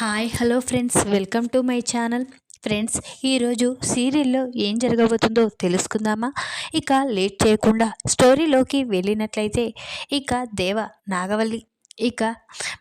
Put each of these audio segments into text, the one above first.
Hi hello friends. Welcome to my channel. Friends ఈరోజు సీరియల్లో ఏం జరగబోతుందో తెలుసుకుందామా? ఇక లేట్ చేయకుండా స్టోరీలోకి వెళ్ళినట్లయితే ఇక దేవ నాగవల్లి ఇక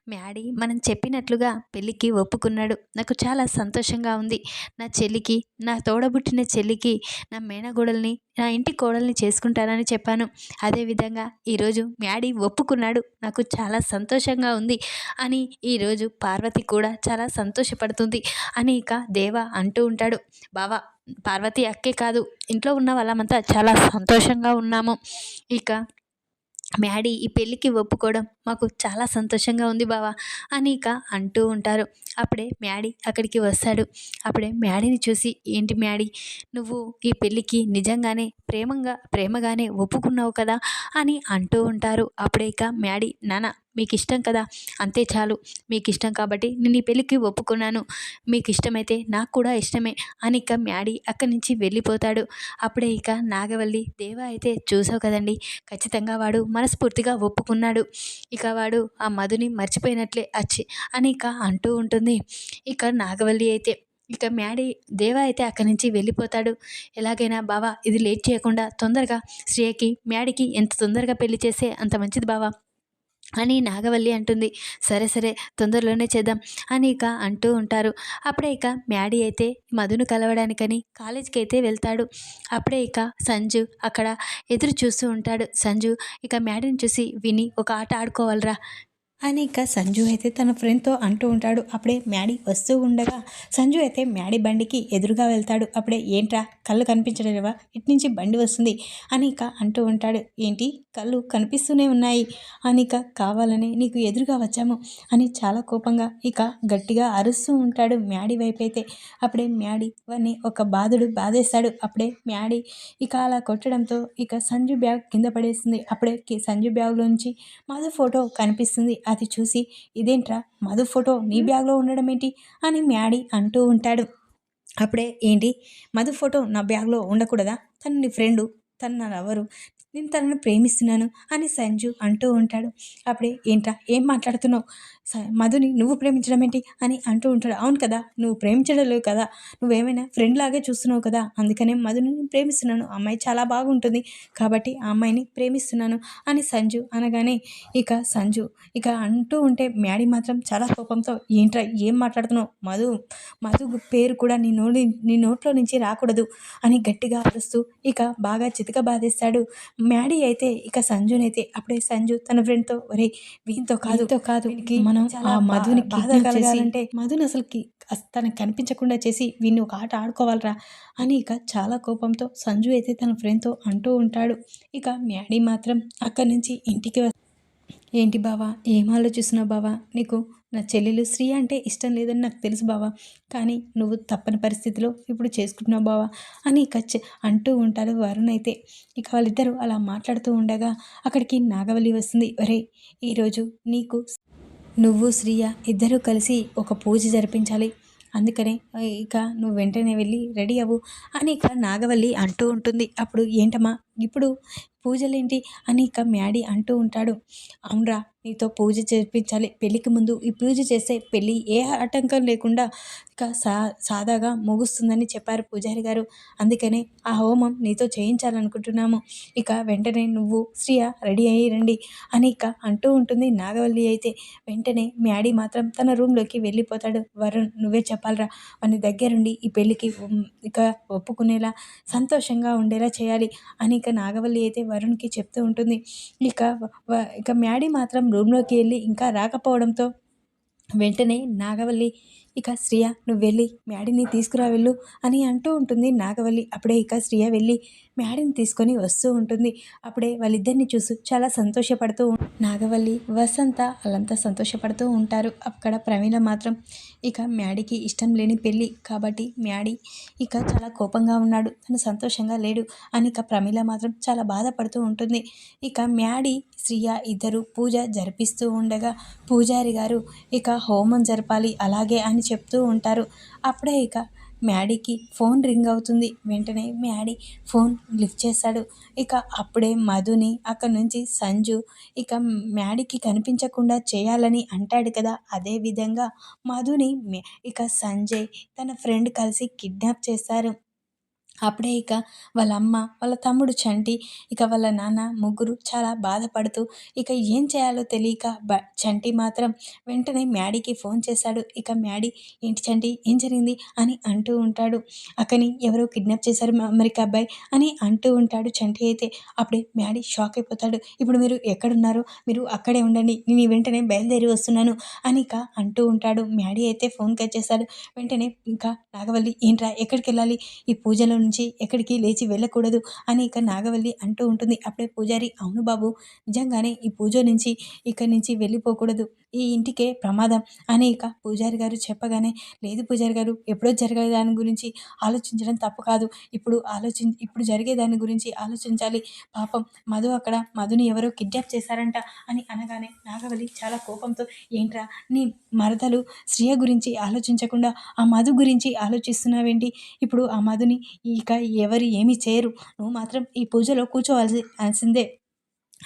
మ్యాడీ మనం చెప్పినట్లుగా పెళ్ళికి ఒప్పుకున్నాడు. నాకు చాలా సంతోషంగా ఉంది. నా చెల్లికి నా తోడబుట్టిన చెల్లికి నా మేనగోడల్ని నా ఇంటి కోడల్ని చేసుకుంటానని చెప్పాను. అదేవిధంగా ఈరోజు మ్యాడీ ఒప్పుకున్నాడు. నాకు చాలా సంతోషంగా ఉంది అని ఈరోజు పార్వతి కూడా చాలా సంతోషపడుతుంది అని ఇక దేవ అంటూ ఉంటాడు. బావా పార్వతి అక్కే కాదు. ఇంట్లో ఉన్న వాళ్ళమంతా చాలా సంతోషంగా ఉన్నాము. ఇక మ్యాడీ ఈ పెళ్ళికి ఒప్పుకోవడం మాకు చాలా సంతోషంగా ఉంది బావా అని ఇక అంటూ ఉంటారు. అప్పుడే మ్యాడీ అక్కడికి వస్తాడు. అప్పుడే మ్యాడీని చూసి ఏంటి మ్యాడీ నువ్వు ఈ పెళ్ళికి నిజంగానే ప్రేమంగా ప్రేమగానే ఒప్పుకున్నావు కదా? అని అంటూ ఉంటారు. అప్పుడే ఇక మ్యాడీ నాన్న మీకు ఇష్టం కదా? అంతే చాలు. మీకు ఇష్టం కాబట్టి నేను ఈ పెళ్ళికి ఒప్పుకున్నాను. మీకు ఇష్టమైతే నాకు కూడా ఇష్టమే అని ఇక మ్యాడీ అక్కడి నుంచి వెళ్ళిపోతాడు. అప్పుడే ఇక నాగవల్లి దేవ అయితే చూసావు కదండి ఖచ్చితంగా వాడు మనస్ఫూర్తిగా ఒప్పుకున్నాడు. ఇక వాడు ఆ మధుని మర్చిపోయినట్లే అచ్చి అని ఇక అంటూ ఉంటుంది. ఇక నాగవల్లి అయితే ఇక మ్యాడీ దేవ అయితే అక్కడి నుంచి వెళ్ళిపోతాడు. ఎలాగైనా బావా ఇది లేట్ చేయకుండా తొందరగా శ్రేయకి మ్యాడీకి ఎంత తొందరగా పెళ్ళి చేస్తే అంత మంచిది బావా? అని నాగవల్లి అంటుంది. సరే సరే తొందరలోనే చేద్దాం అని ఇక అంటూ ఉంటారు. అప్పుడే ఇక మ్యాడీ అయితే మధును కలవడానికని కాలేజీకి అయితే వెళ్తాడు. అప్పుడే ఇక సంజు అక్కడ ఎదురు చూస్తూ ఉంటాడు. సంజు ఇక మ్యాడీని చూసి విని ఒక ఆట ఆడుకోవాలరా. అని ఇక సంజు అయితే తన ఫ్రెండ్తో అంటూ ఉంటాడు. అప్పుడే మ్యాడీ వస్తూ ఉండగా సంజు అయితే మ్యాడీ బండికి ఎదురుగా వెళ్తాడు. అప్పుడే ఏంట్రా కళ్ళు కనిపించడమేవా ఇటు నుంచి బండి వస్తుంది అని ఇక అంటూ ఉంటాడు. ఏంటి? కళ్ళు కనిపిస్తూనే ఉన్నాయి అని ఇక కావాలని నీకు ఎదురుగా వచ్చాము అని చాలా కోపంగా ఇక గట్టిగా అరుస్తూ ఉంటాడు మ్యాడీ వైపు అయితే. అప్పుడే మ్యాడీ వాడిని ఒక బాధుడు బాధేస్తాడు. అప్పుడే మ్యాడీ ఇక అలా కొట్టడంతో ఇక సంజు బ్యాగ్ కింద పడేస్తుంది అప్పుడే సంజు బ్యాగ్లోంచి మాధు ఫోటో కనిపిస్తుంది. అది చూసి ఇదేంట్రా? మధు ఫోటో నీ బ్యాగ్లో ఉండడం ఏంటి? అని మ్యాడీ అంటూ ఉంటాడు. అప్పుడే ఏంటి? మధు ఫోటో నా బ్యాగ్లో ఉండకూడదా? తను నీ ఫ్రెండు. తను నా లవరు నేను తనను ప్రేమిస్తున్నాను అని సంజు అంటూ ఉంటాడు. అప్పుడే ఏంట్రా ఏం మాట్లాడుతున్నావు? మధుని నువ్వు ప్రేమించడం ఏంటి? అని అంటూ ఉంటాడు. అవును కదా నువ్వు ప్రేమించడం లేవు కదా నువ్వేమైనా ఫ్రెండ్ లాగే చూస్తున్నావు కదా అందుకనే మధుని ప్రేమిస్తున్నాను. అమ్మాయి చాలా బాగుంటుంది కాబట్టి ఆ అమ్మాయిని ప్రేమిస్తున్నాను అని సంజు అనగానే ఇక సంజు ఇక అంటూ ఉంటే మ్యాడీ మాత్రం చాలా కోపంతో ఏంట్రా ఏం మాట్లాడుతున్నావు? మధు మధు పేరు కూడా నీ నోటి నీ నోట్లో నుంచి రాకూడదు అని గట్టిగా అరుస్తూ ఇక బాగా చితక బాధేస్తాడు మ్యాడీ అయితే ఇక సంజునైతే అప్పుడే సంజు తన ఫ్రెండ్తో ఒరే వీంతో కాదు. కాదు. మనం ఆ మధుని బాధ కలగాలంటే మధుని అసలుకి తనకు కనిపించకుండా చేసి వీడిని ఒక ఆట ఆడుకోవాలరా అని ఇక చాలా కోపంతో సంజు అయితే తన ఫ్రెండ్తో అంటూ ఉంటాడు. ఇక మ్యాడీ మాత్రం అక్కడి నుంచి ఇంటికి ఏంటి బావా? ఏం ఆలోచిస్తున్నావు బావా? నీకు నా చెల్లెలు శ్రీ అంటే ఇష్టం లేదని నాకు తెలుసు బావా. కానీ నువ్వు తప్పని పరిస్థితిలో ఇప్పుడు చేసుకుంటున్నావు బావా అని కచ్చి అంటూ ఉంటారు వరుణ్ అయితే. ఇక వాళ్ళిద్దరూ అలా మాట్లాడుతూ ఉండగా అక్కడికి నాగవల్లి వస్తుంది. ఒరే ఈరోజు నీకు నువ్వు శ్రీయ ఇద్దరూ కలిసి ఒక పూజ జరిపించాలి. అందుకనే ఇక నువ్వు వెంటనే వెళ్ళి రెడీ అవ్వు అని ఇక నాగవల్లి అంటూ ఉంటుంది. అప్పుడు ఏంటమ్మా ఇప్పుడు పూజలేంటి? అని ఇక మ్యాడీ అంటూ ఉంటాడు. అవునరా నీతో పూజ చేపించాలి పెళ్ళికి ముందు ఈ పూజ చేస్తే పెళ్ళి ఏ ఆటంకం లేకుండా ఇక సా సాదాగా ముగుస్తుందని చెప్పారు పూజారి గారు. అందుకనే ఆ హోమం నీతో చేయించాలనుకుంటున్నాము. ఇక వెంటనే నువ్వు శ్రీయ రెడీ అయ్యి రండి అని ఇక అంటూ ఉంటుంది నాగవల్లి అయితే. వెంటనే మ్యాడీ మాత్రం తన రూమ్లోకి వెళ్ళిపోతాడు. వరుణ్ నువ్వే చెప్పాలరా వాని దగ్గరుండి ఈ పెళ్ళికి ఇక ఒప్పుకునేలా సంతోషంగా ఉండేలా చేయాలి అని ఇక నాగవల్లి అయితే వరుణ్కి చెప్తూ ఉంటుంది. ఇక ఇక మ్యాడీ మాత్రం రూమ్లోకి వెళ్ళి ఇంకా రాకపోవడంతో వెంటనే నాగవల్లి ఇక శ్రియ నువ్వు వెళ్ళి మ్యాడీని తీసుకురా వెళ్ళు అని అంటూ ఉంటుంది నాగవల్లి. అప్పుడే ఇక శ్రియ వెళ్ళి మ్యాడీని తీసుకొని వస్తూ ఉంటుంది. అప్పుడే వాళ్ళిద్దరిని చూసి చాలా సంతోషపడుతూ నాగవల్లి వసంత వాళ్ళంతా సంతోషపడుతూ ఉంటారు. అక్కడ ప్రవీణ మాత్రం ఇక మ్యాడీకి ఇష్టం లేని పెళ్ళి కాబట్టి మ్యాడీ ఇక చాలా కోపంగా ఉన్నాడు. తను సంతోషంగా లేడు అని ఇక ప్రమీల మాత్రం చాలా బాధపడుతూ ఉంటుంది. ఇక మ్యాడీ శ్రియ ఇద్దరు పూజ జరిపిస్తూ ఉండగా పూజారి గారు ఇక హోమం జరపాలి అలాగే అని చెప్తూ ఉంటారు. అప్పుడే ఇక మ్యాడీకి ఫోన్ రింగ్ అవుతుంది. వెంటనే మ్యాడీ ఫోన్ లిఫ్ట్ చేస్తాడు. ఇక అప్పుడే మధుని అక్కడి నుంచి సంజు ఇక మ్యాడీకి కనిపించకుండా చేయాలని అంటాడు కదా. అదే విధంగా మధుని ఇక సంజయ్ తన ఫ్రెండ్ కలిసి కిడ్నాప్ చేస్తారు. అప్పుడే ఇక వాళ్ళ అమ్మ వాళ్ళ తమ్ముడు చంటి ఇక వాళ్ళ నాన్న ముగ్గురు చాలా బాధపడుతూ ఇక ఏం చేయాలో తెలియక బ చంటి మాత్రం వెంటనే మ్యాడీకి ఫోన్ చేశాడు. ఇక మ్యాడీ ఏంటి చంటి ఏం జరిగింది? అని అంటూ ఉంటాడు. అక్కని ఎవరో కిడ్నాప్ చేశారు అమెరికా అబ్బాయి అని అంటూ ఉంటాడు చంటి అయితే. అప్పుడే మ్యాడీ షాక్ అయిపోతాడు. ఇప్పుడు మీరు ఎక్కడున్నారు? మీరు అక్కడే ఉండండి. నేను వెంటనే బయలుదేరి వస్తున్నాను అని ఇక అంటూ ఉంటాడు. మ్యాడీ అయితే ఫోన్ కట్ చేశాడు. వెంటనే ఇంకా నాగవల్లి ఏంట్రా? ఎక్కడికి వెళ్ళాలి ఈ పూజలో నుంచి ఎక్కడికి లేచి వెళ్ళకూడదు అని ఇక నాగవల్లి అంటూ ఉంటుంది. అప్పుడే పూజారి అవును బాబు నిజంగానే ఈ పూజ నుంచి ఇక్కడి నుంచి వెళ్ళిపోకూడదు. ఈ ఇంటికే ప్రమాదం అని ఇక పూజారి గారు చెప్పగానే లేదు పూజారి గారు ఎప్పుడో జరిగే దాని గురించి ఆలోచించడం తప్పు కాదు. ఇప్పుడు ఆలోచి ఇప్పుడు జరిగే దాని గురించి ఆలోచించాలి. పాపం మధు అక్కడ మధుని ఎవరో కిడ్నాప్ చేశారంట అని అనగానే నాగవల్లి చాలా కోపంతో ఏంట్రా నీ మరదలు శ్రియ గురించి ఆలోచించకుండా ఆ మధు గురించి ఆలోచిస్తున్నావేంటి? ఇప్పుడు ఆ మధుని ఈ ఇక ఎవరు ఏమీ చేయరు. నువ్వు మాత్రం ఈ పూజలో కూర్చోవాల్సి వాల్సిందే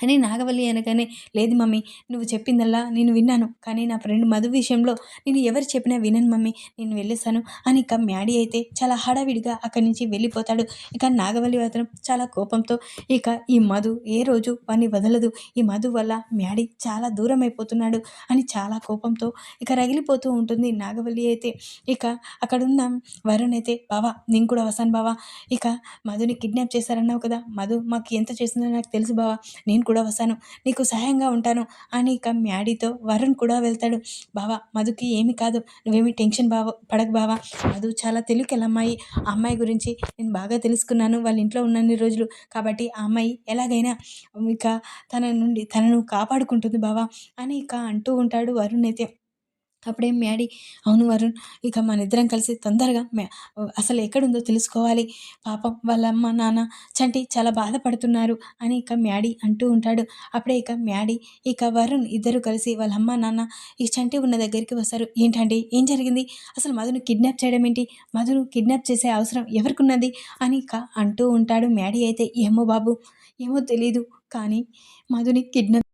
అని నాగవల్లి అనగానే లేదు మమ్మీ నువ్వు చెప్పిందల్లా నేను విన్నాను. కానీ నా ఫ్రెండ్ మధు విషయంలో నేను ఎవరు చెప్పినా వినను మమ్మీ నేను వెళ్ళేస్తాను అని ఇక మ్యాడీ అయితే చాలా హడావిడిగా అక్కడి నుంచి వెళ్ళిపోతాడు. ఇక నాగవల్లి అతను చాలా కోపంతో ఇక ఈ మధు ఏ రోజు వాడిని వదలదు. ఈ మధు వల్ల మ్యాడీ చాలా దూరం అయిపోతున్నాడు అని చాలా కోపంతో ఇక రగిలిపోతూ ఉంటుంది నాగవల్లి అయితే. ఇక అక్కడున్న వరుణ్ అయితే బావా నేను కూడా వస్తాను బావా. ఇక మధుని కిడ్నాప్ చేశారన్నావు కదా మధు మాకు ఎంత చేసిందో నాకు తెలుసు బావా. నేను కూడా వస్తాను. నీకు సహాయంగా ఉంటాను. అని ఇక మ్యాడీతో వరుణ్ కూడా వెళ్తాడు. బావా మధుకి ఏమి కాదు. నువ్వేమి టెన్షన్ బావ పడక బావా. మధు చాలా తెలివికల అమ్మాయి. ఆ అమ్మాయి గురించి నేను బాగా తెలుసుకున్నాను వాళ్ళ ఇంట్లో ఉన్నన్ని రోజులు. కాబట్టి ఆ అమ్మాయి ఎలాగైనా ఇక తన నుండి తనను కాపాడుకుంటుంది బావా అని ఇక అంటూ ఉంటాడు వరుణ్ అయితే. అప్పుడే మ్యాడీ అవును వరుణ్ ఇక మన ఇద్దరం కలిసి తొందరగా మ్యా అసలు ఎక్కడుందో తెలుసుకోవాలి. పాపం వాళ్ళ అమ్మ నాన్న చంటి చాలా బాధపడుతున్నారు అని ఇక మ్యాడీ అంటూ ఉంటాడు. అప్పుడే ఇక మ్యాడీ ఇక వరుణ్ ఇద్దరు కలిసి వాళ్ళ అమ్మ నాన్న ఈ చంటి ఉన్న దగ్గరికి వస్తారు. ఏంటండి? ఏం జరిగింది? అసలు మధును కిడ్నాప్ చేయడం ఏంటి? మధును కిడ్నాప్ చేసే అవసరం ఎవరికి ఉన్నది అని ఇక అంటూ ఉంటాడు మ్యాడీ అయితే. ఏమో బాబు ఏమో తెలీదు కానీ మధుని కిడ్నాప్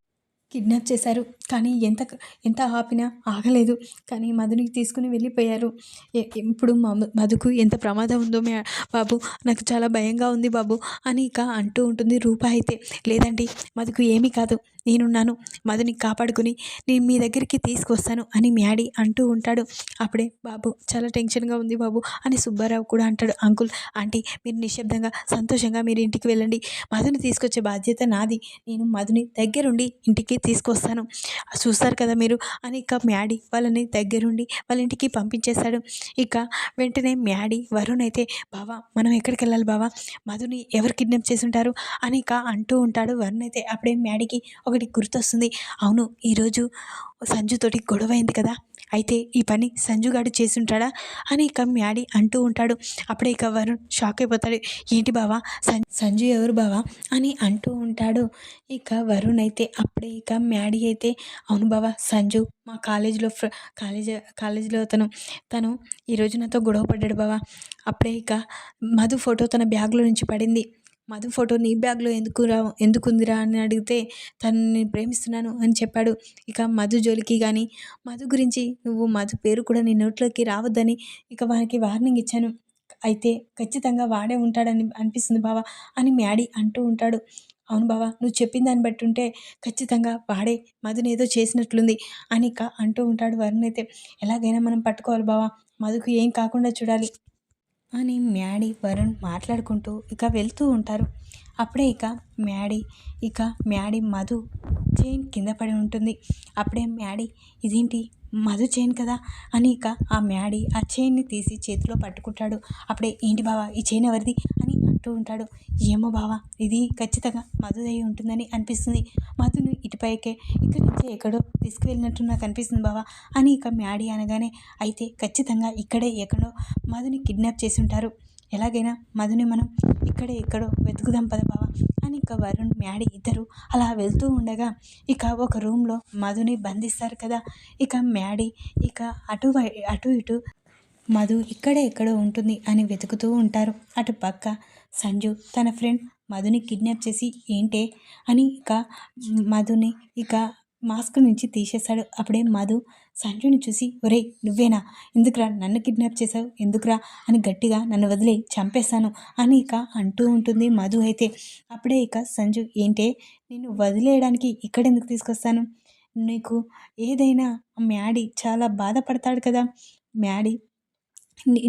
కిడ్నాప్ చేశారు. కానీ ఎంత ఎంత ఆపినా ఆగలేదు. కానీ మధుని తీసుకుని వెళ్ళిపోయారు. ఎ- ఇప్పుడు మ- మధుకు ఎంత ప్రమాదం ఉందో మే బాబు నాకు చాలా భయంగా ఉంది బాబు అని ఇక అంటూ ఉంటుంది రూప అయితే. లేదండి మధుకు ఏమీ కాదు. నేనున్నాను. మధుని కాపాడుకుని నేను మీ దగ్గరికి తీసుకొస్తాను అని మ్యాడీ అంటూ ఉంటాడు. అప్పుడే బాబు చాలా టెన్షన్గా ఉంది బాబు అని సుబ్బారావు కూడా అంటాడు. అంకుల్ ఆంటీ మీరు నిశ్శబ్దంగా సంతోషంగా మీరు ఇంటికి వెళ్ళండి. మధుని తీసుకొచ్చే బాధ్యత నాది. నేను మధుని దగ్గరుండి ఇంటికి తీసుకొస్తాను. చూస్తారు కదా మీరు అని ఇక మ్యాడీ వాళ్ళని దగ్గరుండి వాళ్ళ ఇంటికి పంపించేశాడు. ఇక వెంటనే మ్యాడీ వరుణ్ అయితే బావా మనం ఎక్కడికి వెళ్ళాలి బావా? మధుని ఎవరు కిడ్నాప్ చేసి ఉంటారు? అని ఇక అంటూ ఉంటాడు వరుణ్ అయితే. అప్పుడే మ్యాడీకి ఒకటి గుర్తొస్తుంది. అవును ఈరోజు సంజుతోటి గొడవ అయింది కదా? అయితే ఈ పని సంజుగాడు చేసి ఉంటాడా అని ఇక మ్యాడీ అంటూ ఉంటాడు. అప్పుడే ఇక వరుణ్ షాక్ అయిపోతాడు ఏంటి బావా? సం సంజు ఎవరు బావా? అని అంటూ ఉంటాడు. ఇక వరుణ్ అయితే అప్పుడే ఇక మ్యాడీ అయితే అవును బావా సంజు మా కాలేజీలో ఫ్ర కాలేజ్ కాలేజీలో తను తను ఈరోజు నాతో గొడవ పడ్డాడు బావా. అప్పుడే ఇక మధు ఫోటో తన బ్యాగ్లో నుంచి పడింది. మధు ఫోటో నీ బ్యాగ్లో ఎందుకు రా ఎందుకుందిరా అని అడిగితే తనని ప్రేమిస్తున్నాను అని చెప్పాడు. ఇక మధు జోలికి కానీ మధు గురించి నువ్వు మధు పేరు కూడా నీ నోట్లోకి రావద్దని ఇక వానికి వార్నింగ్ ఇచ్చాను. అయితే ఖచ్చితంగా వాడే ఉంటాడని అనిపిస్తుంది బావా అని మ్యాడీ అంటూ ఉంటాడు. అవును బావా నువ్వు చెప్పిన దాన్ని బట్టి ఉంటే ఖచ్చితంగా వాడే మధుని ఏదో చేసినట్లుంది అని ఇక అంటూ ఉంటాడు వరుణ్ అయితే. ఎలాగైనా మనం పట్టుకోవాలి బావా మధుకు ఏం కాకుండా చూడాలి. అని మ్యాడీ వరుణ్ మాట్లాడుకుంటూ ఇక వెళ్తూ ఉంటారు. అప్పుడే ఇక మ్యాడీ ఇక మ్యాడీ మధు చైన్ కింద పడి ఉంటుంది. అప్పుడే మ్యాడీ ఇదేంటి? మధు చైన్ కదా? అని ఇక ఆ మ్యాడీ ఆ చైన్ని తీసి చేతిలో పట్టుకుంటాడు. అప్పుడే ఏంటి బావా ఈ చైన్ ఎవరిది? అని అంటూ ఉంటాడు. ఏమో బావా ఇది ఖచ్చితంగా మధుదై ఉంటుందని అనిపిస్తుంది. మధును ఇటుపైకే ఇక్కడి నుంచి ఎక్కడో తీసుకువెళ్ళినట్టు నాకు అనిపిస్తుంది బావా అని ఇక మ్యాడీ అనగానే అయితే ఖచ్చితంగా ఇక్కడే ఎక్కడో మధుని కిడ్నాప్ చేసి ఉంటారు. ఎలాగైనా మధుని మనం ఇక్కడే ఎక్కడో వెతుకుదాం పద బావ అని ఇక వరుణ్ మ్యాడీ ఇద్దరు అలా వెళ్తూ ఉండగా ఇక ఒక రూమ్లో మధుని బంధిస్తారు కదా. ఇక మ్యాడీ ఇక అటు వై- అటు ఇటు మధు ఇక్కడే ఎక్కడో ఉంటుంది అని వెతుకుతూ ఉంటారు. అటు పక్క సంజు తన ఫ్రెండ్ మధుని కిడ్నాప్ చేసి ఏంటే? అని ఇక మధుని ఇక మాస్క్ నుంచి తీసేశాడు. అప్పుడే మధు సంజుని చూసి ఒరేయ్ నువ్వేనా? ఎందుకురా నన్ను కిడ్నాప్ చేశావు? ఎందుకురా అని గట్టిగా నన్ను వదిలి చంపేశాను అని ఇక అంటూ ఉంటుంది మధు అయితే. అప్పుడే ఇక సంజు ఏంటే? నేను వదిలేయడానికి ఇక్కడెందుకు తీసుకొస్తాను? నీకు ఏదైనా మ్యాడీ చాలా బాధపడతాడు కదా? మ్యాడీ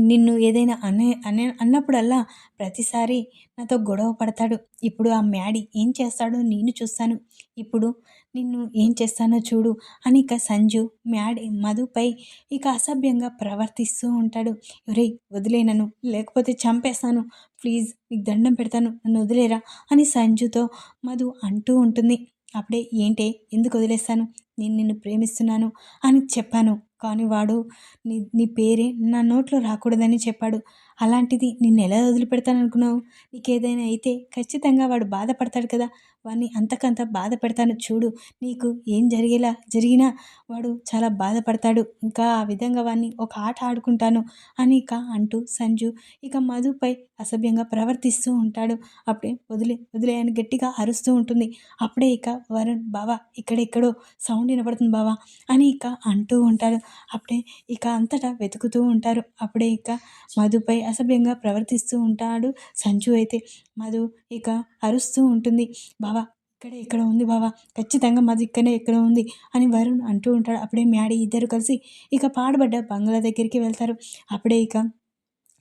నిన్ను ఏదైనా అనే అనే అన్నప్పుడల్లా ప్రతిసారి నాతో గొడవ పడతాడు. ఇప్పుడు ఆ మ్యాడీ ఏం చేస్తాడో నేను చూస్తాను. ఇప్పుడు నిన్ను ఏం చేస్తానో చూడు. అని ఇక సంజు మ్యాడ్ మధుపై ఇక అసభ్యంగా ప్రవర్తిస్తూ ఉంటాడు. ఒరే వదిలేనను లేకపోతే చంపేస్తాను. ప్లీజ్ నీకు దండం పెడతాను. నన్ను వదిలేరా? అని సంజుతో మధు అంటూ ఉంటుంది. అప్పుడే ఏంటే? ఎందుకు వదిలేస్తాను? నేను నిన్ను ప్రేమిస్తున్నాను అని చెప్పాను. కానీ వాడు నీ నీ పేరే నా నోట్లో రాకూడదని చెప్పాడు. అలాంటిది నిన్ను ఎలా వదిలిపెడతాను అనుకున్నావు నీకేదైనా అయితే ఖచ్చితంగా వాడు బాధపడతాడు కదా. వాడిని అంతకంత బాధ పెడతాను చూడు. నీకు ఏం జరిగేలా జరిగినా వాడు చాలా బాధపడతాడు. ఇంకా ఆ విధంగా వాడిని ఒక ఆట ఆడుకుంటాను అని ఇక అంటూ సంజు ఇక మధుపై అసభ్యంగా ప్రవర్తిస్తూ ఉంటాడు. అప్పుడే వదిలే వదిలే అని గట్టిగా అరుస్తూ ఉంటుంది. అప్పుడే ఇక వరుణ్ బావా ఇక్కడెక్కడో సౌండ్ వినపడుతుంది బావా అని ఇక అంటూ ఉంటాడు. అప్పుడే ఇక అంతటా వెతుకుతూ ఉంటారు. అప్పుడే ఇక మధుపై అసభ్యంగా ప్రవర్తిస్తూ ఉంటాడు సంచు అయితే. మధు ఇక అరుస్తూ ఉంటుంది. బావా ఇక్కడే ఇక్కడ ఉంది బావా? ఖచ్చితంగా మధు ఇక్కడే ఇక్కడ ఉంది? అని వరుణ్ అంటూ ఉంటాడు. అప్పుడే మ్యాడీ ఇద్దరు కలిసి ఇక పాడుబడ్డ బంగ్లా దగ్గరికి వెళ్తారు. అప్పుడే ఇక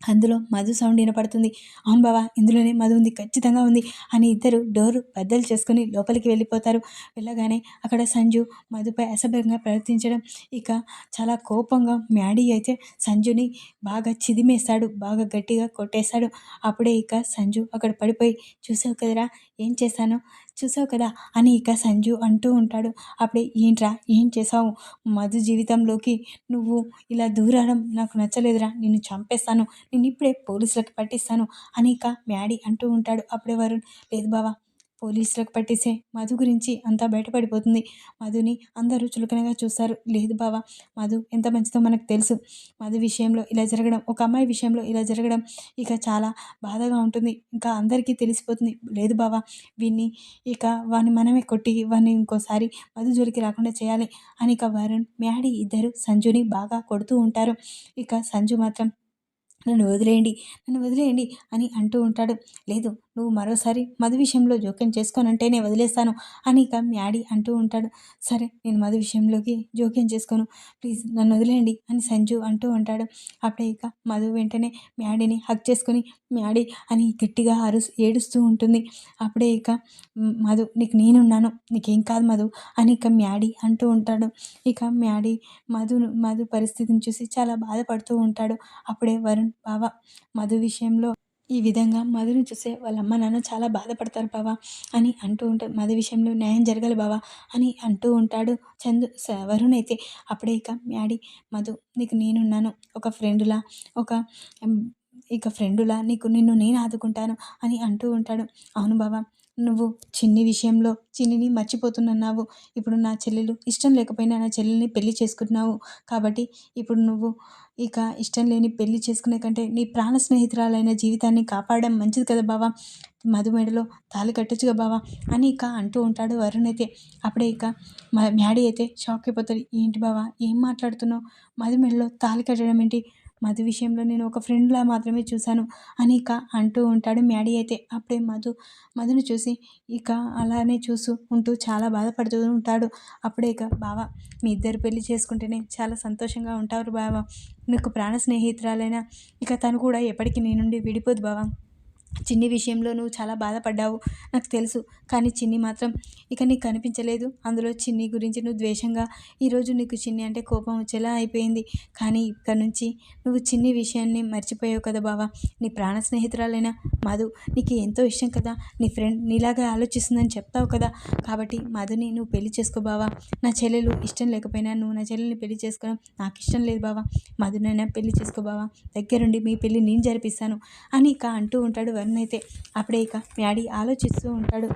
అందులో మధు సౌండ్ వినపడుతుంది. అవును బావా ఇందులోనే మధు ఉంది ఖచ్చితంగా ఉంది అని ఇద్దరు డోరు బద్దలు చేసుకుని లోపలికి వెళ్ళిపోతారు. వెళ్ళగానే అక్కడ సంజు మధుపై అసభ్యంగా ప్రవర్తించడం. ఇక చాలా కోపంగా మ్యాడీ అయితే సంజుని బాగా చిదిమేశాడు బాగా గట్టిగా కొట్టేశాడు అప్పుడే ఇక సంజు అక్కడ పడిపోయి చూసావు కదరా ఏం చేశాను చూసావు కదా? అని ఇక సంజు అంటూ ఉంటాడు. అప్పుడే ఏంట్రా? ఏం చేసావు మధు జీవితంలోకి నువ్వు ఇలా దూరడం నాకు నచ్చలేదురా. నిన్ను చంపేస్తాను. నేను ఇప్పుడే పోలీసులకు పట్టిస్తాను. అని ఇక మ్యాడీ అంటూ ఉంటాడు. అప్పుడే వరుణ్ లేదు బావా పోలీసులకు పట్టేసే మధు గురించి అంతా బయటపడిపోతుంది. మధుని అందరూ చులకనగా చూస్తారు. లేదు బావా మధు ఎంత మంచిదో మనకు తెలుసు. మధు విషయంలో ఇలా జరగడం ఒక అమ్మాయి విషయంలో ఇలా జరగడం ఇక చాలా బాధగా ఉంటుంది. ఇంకా అందరికీ తెలిసిపోతుంది. లేదు బావా వీన్ని ఇక వాడిని మనమే కొట్టి వాడిని ఇంకోసారి మధు జోలికి రాకుండా చేయాలి అని ఇక వరుణ్ మ్యాడీ ఇద్దరు సంజుని బాగా కొడుతూ ఉంటారు. ఇక సంజు మాత్రం నన్ను వదిలేయండి నన్ను వదిలేయండి అని అంటూ ఉంటాడు. లేదు నువ్వు మరోసారి మధు విషయంలో జోక్యం చేసుకోనంటేనే వదిలేస్తాను అని ఇక మ్యాడీ అంటూ ఉంటాడు. సరే నేను మధు విషయంలోకి జోక్యం చేసుకోను. ప్లీజ్ నన్ను వదిలేయండి అని సంజు అంటూ ఉంటాడు. అప్పుడే ఇక మధు వెంటనే మ్యాడీని హక్ చేసుకొని మ్యాడీ అని గట్టిగా అరు ఏడుస్తూ ఉంటుంది. అప్పుడే ఇక మధు నీకు నేనున్నాను నీకేం కాదు మధు అని ఇక మ్యాడీ అంటూ ఉంటాడు. ఇక మ్యాడీ మధును మధు పరిస్థితిని చూసి చాలా బాధపడుతూ ఉంటాడు. అప్పుడే వరుణ్ బావ మధు విషయంలో ఈ విధంగా మధుని చూసే వాళ్ళ అమ్మ నాన్న చాలా బాధపడతారు బావా అని అంటూ ఉంటాడు మధు విషయంలో న్యాయం జరగాలి బావా అని అంటూ ఉంటాడు చందు. స- వరుణ్ అయితే అప్పుడే ఇక మ్యాడీ మధు నీకు నేనున్నాను. ఒక ఫ్రెండులా ఒక ఇక ఫ్రెండులా నీకు నిన్ను నేను ఆదుకుంటాను అని అంటూ ఉంటాడు. అవును బావా నువ్వు చిన్ని విషయంలో చిన్నిని మర్చిపోతున్నావు ఇప్పుడు నా చెల్లెలు ఇష్టం లేకపోయినా నా చెల్లెల్ని పెళ్ళి చేసుకుంటున్నావు. కాబట్టి ఇప్పుడు నువ్వు ఇక ఇష్టం లేని పెళ్ళి చేసుకునే కంటే నీ ప్రాణ స్నేహితురాలైన జీవితాన్ని కాపాడడం మంచిది కదా బావా. మధుమేడలో తాళి కట్టొచ్చుగా బావా అని ఇక అంటూ ఉంటాడు వరుణ్ అయితే. అప్పుడే ఇక మా మ్యాడీ అయితే షాక్ అయిపోతాడు ఏంటి బావా ఏం మాట్లాడుతున్నావు? మధుమేడలో తాళి కట్టడం ఏంటి? మధు విషయంలో నేను ఒక ఫ్రెండ్లా మాత్రమే చూశాను. అని ఇక అంటూ ఉంటాడు. మ్యాడీ అయితే అప్పుడే మధు మధుని చూసి ఇక అలానే చూస్తూ ఉంటూ చాలా బాధపడుతూ ఉంటాడు. అప్పుడే ఇక బావా మీ ఇద్దరు పెళ్ళి చేసుకుంటేనే చాలా సంతోషంగా ఉంటారు బావా. నీకు ప్రాణ స్నేహితురాలైనా ఇక తను కూడా ఎప్పటికీ నీ నుండి విడిపోదు బావా. చిన్ని విషయంలో నువ్వు చాలా బాధపడ్డావు నాకు తెలుసు. కానీ చిన్ని మాత్రం ఇక నీకు కనిపించలేదు. అందులో చిన్ని గురించి నువ్వు ద్వేషంగా ఈరోజు నీకు చిన్ని అంటే కోపం వచ్చేలా అయిపోయింది. కానీ ఇక్కడ నుంచి నువ్వు చిన్ని విషయాన్ని మర్చిపోయావు కదా బావా. నీ ప్రాణ స్నేహితురాలైన మధు నీకు ఎంతో ఇష్టం కదా. నీ ఫ్రెండ్ నీలాగా ఆలోచిస్తుందని చెప్తావు కదా. కాబట్టి మధుని నువ్వు పెళ్ళి చేసుకో బావా. నా చెల్లెలు ఇష్టం లేకపోయినా నువ్వు నా చెల్లెల్ని పెళ్ళి చేసుకోవడం నాకు ఇష్టం లేదు బావా. మధునైనా పెళ్ళి చేసుకో బావా. దగ్గరుండి మీ పెళ్ళి నేను జరిపిస్తాను అని ఇక అంటూ ఉంటాడు వరుణ్ అయితే అప్పుడే ఇక మ్యాడీ ఆలోచిస్తూ ఉంటాడు.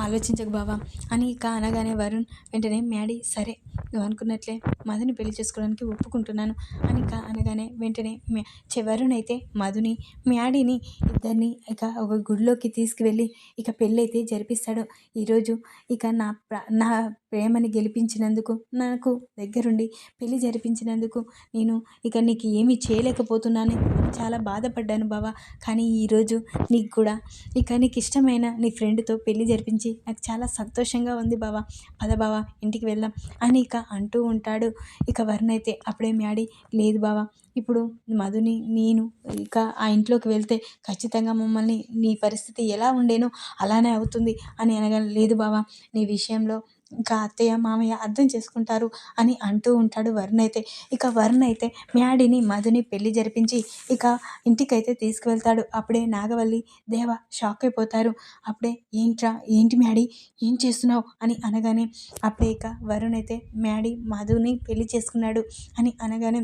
ఆలోచించకు బావా. అని ఇక అనగానే వరుణ్ వెంటనే మ్యాడీ సరే నువ్వు అనుకున్నట్లే. మధుని పెళ్ళి చేసుకోవడానికి ఒప్పుకుంటున్నాను. అని కా- అనగానే వెంటనే మే- వరుణ్ అయితే మధుని మ్యాడీని ఇద్దరిని ఇక ఒక గుడిలోకి తీసుకువెళ్ళి ఇక పెళ్ళైతే జరిపిస్తాడు. ఈరోజు ఇక నా ప్ర నా ప్రేమని గెలిపించినందుకు నాకు దగ్గరుండి పెళ్ళి జరిపించినందుకు నేను ఇక నీకు ఏమీ చేయలేకపోతున్నాను. చాలా బాధపడ్డాను బావా. కానీ ఈరోజు నీకు కూడా ఇక నీకు ఇష్టమైన నీ ఫ్రెండ్తో పెళ్ళి జరిపించి నాకు చాలా సంతోషంగా ఉంది బావా. పద బావా ఇంటికి వెళ్దాం అని ఇక అంటూ ఉంటాడు. ఇక వరుణ్ అయితే అప్పుడే మ్యాడీ లేదు బావా ఇప్పుడు మధుని నేను ఇక ఆ ఇంట్లోకి వెళ్తే ఖచ్చితంగా మమ్మల్ని నీ పరిస్థితి ఎలా ఉండేనో అలానే అవుతుంది అని అనగా లేదు బావా నీ విషయంలో ఇంకా అత్తయ్య మామయ్య అర్థం చేసుకుంటారు అని అంటూ ఉంటాడు వరుణ్ అయితే. ఇక వరుణ్ అయితే మ్యాడీని మధుని పెళ్ళి జరిపించి ఇక ఇంటికైతే తీసుకువెళ్తాడు. అప్పుడే నాగవల్లి దేవ షాక్ అయిపోతారు. అప్పుడే ఏంట్రా ఏంటి మ్యాడీ ఏం చేస్తున్నావు అని అనగానే అప్పుడే ఇక వరుణ్ అయితే మ్యాడీ మధుని పెళ్ళి చేసుకున్నాడు అని అనగానే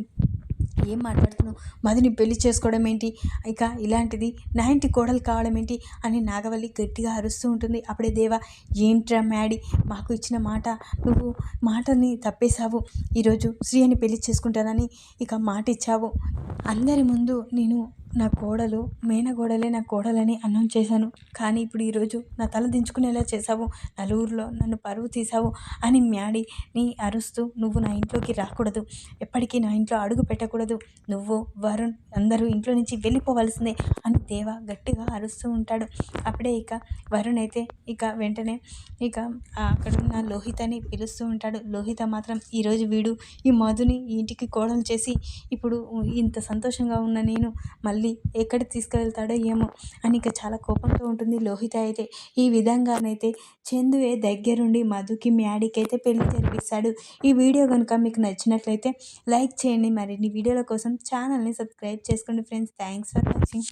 ఏం మాట్లాడుతున్నావు? మధుని పెళ్ళి చేసుకోవడం ఏంటి? ఇక ఇలాంటిది నా ఇంటి కోడలు కావడం ఏంటి? అని నాగవల్లి గట్టిగా అరుస్తూ ఉంటుంది. అప్పుడే దేవా ఏంట్రా మ్యాడీ మాకు ఇచ్చిన మాట నువ్వు మాటని తప్పేశావు. ఈరోజు శ్రీ అని పెళ్ళి చేసుకుంటానని ఇక మాట ఇచ్చావు అందరి ముందు నేను నా కోడలు మేనకోడలే నా కోడలని అనౌన్స్ చేశాను. కానీ ఇప్పుడు ఈరోజు నా తల దించుకునేలా చేశావు. నలుగురిలో నన్ను పరువు తీసావు అని మ్యాడీ నీ అరుస్తూ నువ్వు నా ఇంట్లోకి రాకూడదు. ఎప్పటికీ నా ఇంట్లో అడుగు పెట్టకూడదు. నువ్వు వరుణ్ అందరూ ఇంట్లో నుంచి వెళ్ళిపోవాల్సిందే అని దేవ గట్టిగా అరుస్తూ ఉంటాడు. అప్పుడే ఇక వరుణ్ అయితే ఇక వెంటనే ఇక అక్కడున్న లోహితని పిలుస్తూ ఉంటాడు. లోహిత మాత్రం ఈరోజు వీడు ఈ మధుని ఇంటికి కోడలు చేసి ఇప్పుడు ఇంత సంతోషంగా ఉన్న నేను మళ్ళీ ఎక్కడ తీసుకువెళ్తాడో ఏమో అని ఇక చాలా కోపంతో ఉంటుంది లోహిత అయితే. ఈ విధంగానైతే చందువే దగ్గరుండి మధుకి మ్యాడీకి అయితే పెళ్ళి జరిపిస్తాడు. ఈ వీడియో కనుక మీకు నచ్చినట్లయితే లైక్ చేయండి. మరిన్ని వీడియోల కోసం ఛానల్ని సబ్స్క్రైబ్ చేసుకోండి ఫ్రెండ్స్. Thanks for watching.